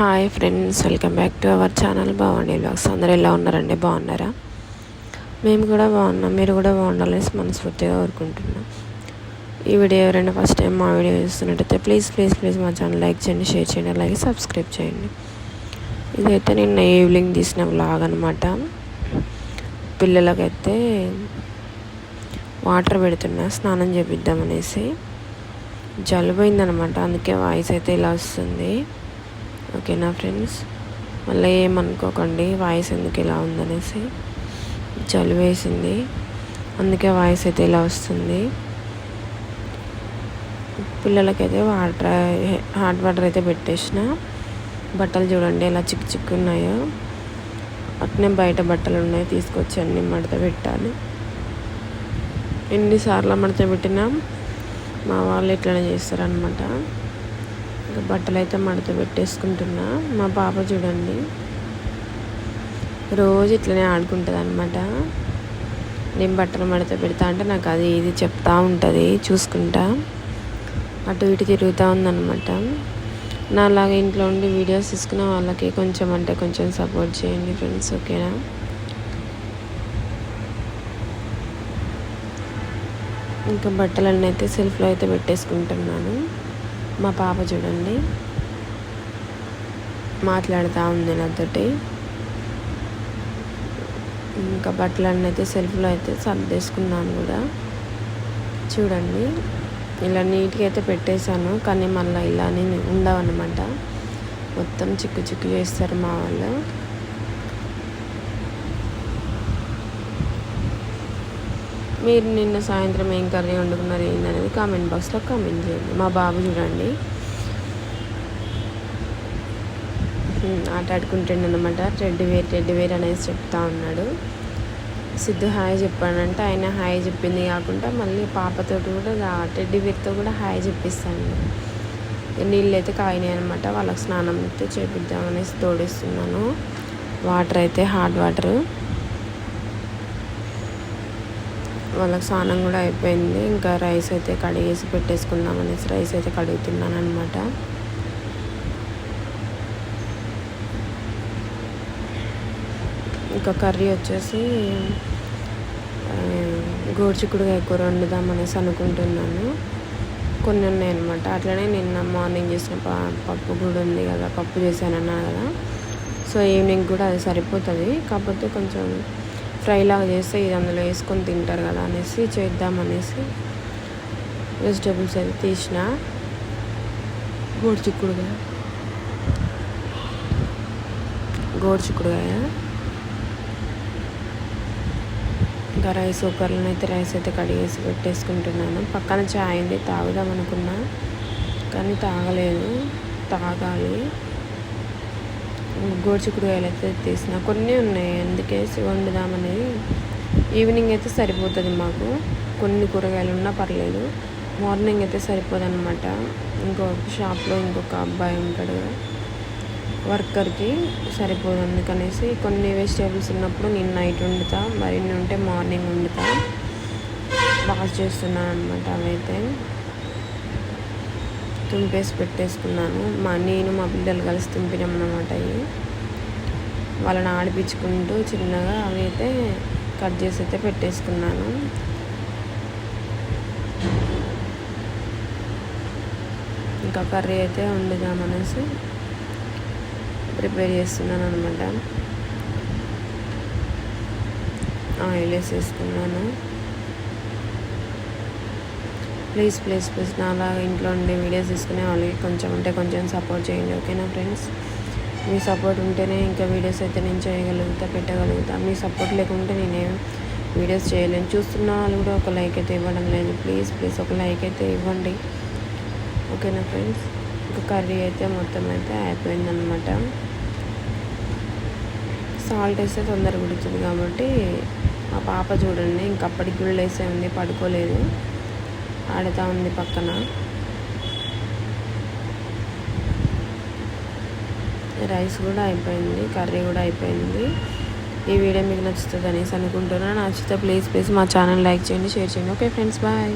Hi friends welcome back to our channel Bagundi blogs అందరూ ఎలా ఉన్నారండి? బాగున్నారా? మేము కూడా బాగున్నాం. మీరు కూడా బాగుండాలని మనస్ఫూర్తిగా కోరుకుంటున్నాం. ఈ వీడియో ఎవరైనా ఫస్ట్ టైం మా వీడియో చూస్తున్నట్టయితే ప్లీజ్ ప్లీజ్ ప్లీజ్ మా ఛానల్ లైక్ చేయండి షేర్ చేయండి అలాగే సబ్స్క్రైబ్ చేయండి. ఇదైతే నిన్న ఈవినింగ్ తీసిన బ్లాగ్ అనమాట పిల్లలకైతే వాటర్ పెడుతున్నా స్నానం చేపిద్దామనేసి జలుబైందనమాట అందుకే వాయిస్ అయితే ఇలా వస్తుంది. ఓకేనా ఫ్రెండ్స్ మళ్ళీ ఏమనుకోకండి వాయిస్ ఎందుకు ఇలా ఉందనేసి చలి వేసింది. అందుకే వాయిస్ అయితే ఇలా వస్తుంది. పిల్లలకైతే వాటర్ హాట్ వాటర్ అయితే పెట్టేసిన. బట్టలు చూడండి ఎలా చిక్కు చిక్కు ఉన్నాయో. అట్నే బయట బట్టలు ఉన్నాయి తీసుకొచ్చి అన్ని మడత పెట్టాలి. ఎన్నిసార్లు మడత పెట్టినా? మా వాళ్ళు ఇట్లనే చేస్తారనమాట ఇంకా బట్టలు అయితే మడత పెట్టేసుకుంటున్నా. మా పాప చూడండి. రోజు ఇట్లనే ఆడుకుంటుంది అనమాట నేను బట్టలు మడత పెడతా అంటే నాకు అది ఇది చెప్తా ఉంటుంది చూసుకుంటా. అటు ఇటు తిరుగుతూ ఉందన్నమాట. నాలాగా ఇంట్లో ఉండి వీడియోస్ తీసుకున్న వాళ్ళకి కొంచెం అంటే కొంచెం సపోర్ట్ చేయండి ఫ్రెండ్స్ ఓకేనా? ఇంకా బట్టలన్నీ అయితే సెల్ఫ్లో అయితే పెట్టేసుకుంటున్నాను. మా పాప చూడండి. మాట్లాడుతూ ఉంది నాతోటి. ఇంకా బట్టలన్నీ అయితే సెల్ఫ్లో అయితే సర్దేసుకున్నాను కూడా. చూడండి. ఇలా నీట్గా అయితే పెట్టేశాను కానీ మళ్ళీ ఇలానే ఉండవన్నమాట మొత్తం చిక్కు చిక్కు చేస్తారు మా వాళ్ళు. మీరు నిన్న సాయంత్రం ఏం కర్రీ వండుకున్నారు ఏంటనేది కామెంట్ బాక్స్లో కామెంట్ చేయండి. మా బాబు చూడండి. ఆట ఆడుకుంటుండే అనమాట టెడ్డి వేర్ టెడ్డి వేర్ అనేసి చెప్తా ఉన్నాడు. సిద్ధు హాయ్ చెప్పానంటే ఆయన హాయ్ చెప్పింది కాకుండా మళ్ళీ పాపతో కూడా టెడ్డి వేర్తో కూడా హాయ్ చెప్పిస్తాను. నీళ్ళు అయితే కాయినాయి అనమాట వాళ్ళకి స్నానం అయితే చేపిద్దామనేసి తోడిస్తున్నాను. వాటర్ అయితే హాట్ వాటర్. వాళ్ళకి స్నానం కూడా అయిపోయింది. ఇంకా రైస్ అయితే కడిగేసి పెట్టేసుకుందాం అనేసి రైస్ అయితే కడుగుతున్నాను అనమాట ఇంకా కర్రీ వచ్చేసి గోరుచిక్కుడుగా ఎక్కువ వండుదాం అనేసి అనుకుంటున్నాను. కొన్ని ఉన్నాయన్నమాట అట్లనే నిన్న మార్నింగ్ చేసిన పప్పు కూడా ఉంది కదా పప్పు చేశానన్నా కదా. సో ఈవినింగ్ కూడా అది సరిపోతుంది. కాకపోతే కొంచెం ఫ్రైలాగా చేస్తే ఇది అందులో వేసుకొని తింటారు కదా అనేసి చేద్దామనేసి వెజిటేబుల్స్ అయితే తీసిన. గోడుచిక్కుడుగా గోడుచిక్కుడుగాయ ఇంకా రైస్ కుక్కర్లో అయితే రైస్ అయితే కడిగేసి పెట్టేసుకుంటున్నాను. పక్కన చాయ్ ఉంది తాగుదాం అనుకున్నా. కానీ తాగలేదు. తాగాలి. గోడుచిక్కుడుకాయలు అయితే తీసిన. కొన్ని ఉన్నాయి. అందుకే వండుదామని. ఈవినింగ్ అయితే సరిపోతుంది మాకు. కొన్ని కూరగాయలు ఉన్నా పర్లేదు. మార్నింగ్ అయితే సరిపోదు అనమాట ఇంకొక షాప్లో ఇంకొక అబ్బాయి ఉంటాడు. వర్కర్కి సరిపోదు అందుకనేసి కొన్ని వెజిటేబుల్స్ ఉన్నప్పుడు నేను నైట్ వండుతా మరిన్ని ఉంటే మార్నింగ్ వండుతా. వాష్ చేస్తున్నాను అనమాట అవైతే తుంపేసి పెట్టేసుకున్నాను. మా నేను మా పిల్లలు కలిసి తుంపినాం అనమాట అవి. వాళ్ళని ఆడిపించుకుంటూ చిన్నగా అవి అయితే కట్ చేసి అయితే పెట్టేసుకున్నాను. ఇంకా కర్రీ అయితే వండుదామనేసి ప్రిపేర్ చేస్తున్నాను అనమాట ఆయిల్ వేసేసుకున్నాను. Please please please. నాలా ఇంట్లో ఉండే వీడియోస్ తీసుకునే వాళ్ళకి కొంచెం అంటే కొంచెం సపోర్ట్ చేయండి ఓకేనా ఫ్రెండ్స్ మీ సపోర్ట్ ఉంటేనే ఇంకా వీడియోస్ అయితే నేను చేయగలుగుతా పెట్టగలుగుతా. మీ సపోర్ట్ లేకుంటే నేనేం వీడియోస్ చేయలేను. చూస్తున్న వాళ్ళు కూడా ఒక లైక్ అయితే ఇవ్వడం లేదు. ప్లీజ్ ప్లీజ్ ఒక లైక్ అయితే ఇవ్వండి. ఓకేనా ఫ్రెండ్స్ ఇంకా కర్రీ అయితే మొత్తం అయితే అయిపోయిందనమాట సాల్ట్ వేస్తే తొందరగా ఉడుతుంది కాబట్టి మా పాప చూడండి ఇంకప్పటికి కూడా వేసే ఉంది పడుకోలేదు. ఆడుతూ ఉంది పక్కన. రైస్ కూడా అయిపోయింది కర్రీ కూడా అయిపోయింది. ఈ వీడియో మీకు నచ్చుతుంది అనేసి అనుకుంటున్నాను నచ్చితే ప్లీజ్ ప్లీజ్ మా ఛానల్ లైక్ చేయండి షేర్ చేయండి. Okay friends bye.